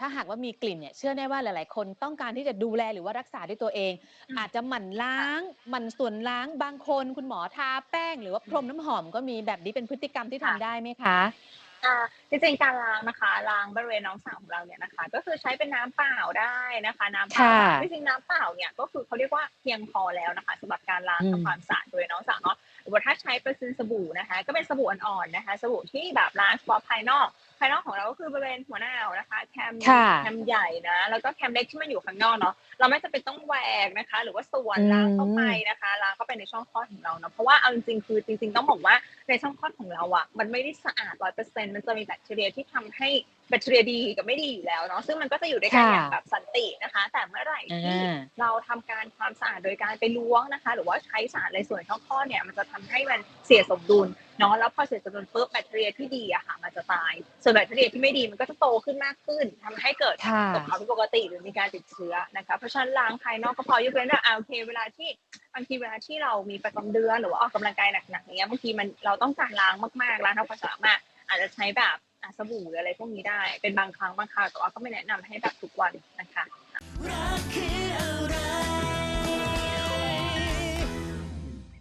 ถ้าหากว่ามีกลิ่นเนี่ยเชื่อแน่ว่าหลาย ๆ คนต้องการที่จะดูแลหรือว่ารักษาด้วยตัวเองอืมอาจจะหมั่นล้างหมั่นส่วนล้างบางคนคุณหมอทาแป้ง หรือว่าพรมน้ำหอมก็มีแบบนี้เป็นพฤติกรรมที่ทำค่ะได้ไหมคะอ่าจริงๆการล้างนะคะล้างบริเวณน้องสาวของเราเนี่ยนะคะ ก็คือใช้เป็นน้ำเปล่าได้นะคะ น้ำเปล่าค่ะจริงๆน้ำเปล่าเนี่ยก็คือเขาเรียกว่าเพียงพอแล้วนะคะสำหรับการล้างอืมทำความสะอาดบริเวณน้องสาวเนาะหรือว่าถ้าใช้เป็นสบู่นะคะ ก็เป็นสบู่อ่อนๆนะคะ สบู่ที่แบบล้างเฉพาะภายนอก ภายนอกของเราก็คือบริเวณหัวหน้านะคะ แคมค่ะแคมใหญ่นะ แล้วก็แคมเล็กที่มันอยู่ข้างนอกเนาะเราไม่จำเป็นต้องแหวกนะคะ หรือว่าส่วนอืมล้างเข้าไปนะคะล้างเข้าไปในช่องคลอดของเราเนาะเพราะว่าเอาจริงๆคือจริง ๆ ต้องบอกว่าในช่องคลอดของเราอะมันไม่ได้สะอาดร้อยเปอร์เซ็นต์มันจะมีแบคทีเรียที่ทำให้แบคทีเรียดีกับไม่ดีอยู่แล้วเนาะซึ่งมันก็จะอยู่ด้วยกันค่ะอย่างแบบสันตินะคะ แต่เมื่อไหร่ที่อ่าเราทำการความสะอาดโดยการไปล้วงนะคะ หรือว่าใช้สารในส่วนช่องคลอดเนี่ยมันจะทำให้มันเสียสมดุล เนาะแล้วพอเสียสมดุลปุ๊บแบคทีเรียที่ดีอะค่ะ มันจะตาย ส่วนแบคทีเรียที่ไม่ดีมันก็จะโตขึ้นมากขึ้นทำให้เกิดค่ะเกิดภาวะผิดปกติหรือมีการติดเชื้อนะคะเพราะฉะนั้นล้างภายนอกก็พอยกเว้นว่าอ่าโอเคเวลาที่บางทีเวลาที่เรามีประจำเดือนหรือว่าออกกำลังกายหนักๆเนี้ยบางทีมันเราต้องการล้างมากๆล้างทำความสะอาดมาก อาจจะใช้แบบอะสบู่หรืออะไรพวกนี้ได้เป็นบางครั้งบางคราวแต่ว่าก็ไม่แนะนำให้แบบทุกวัน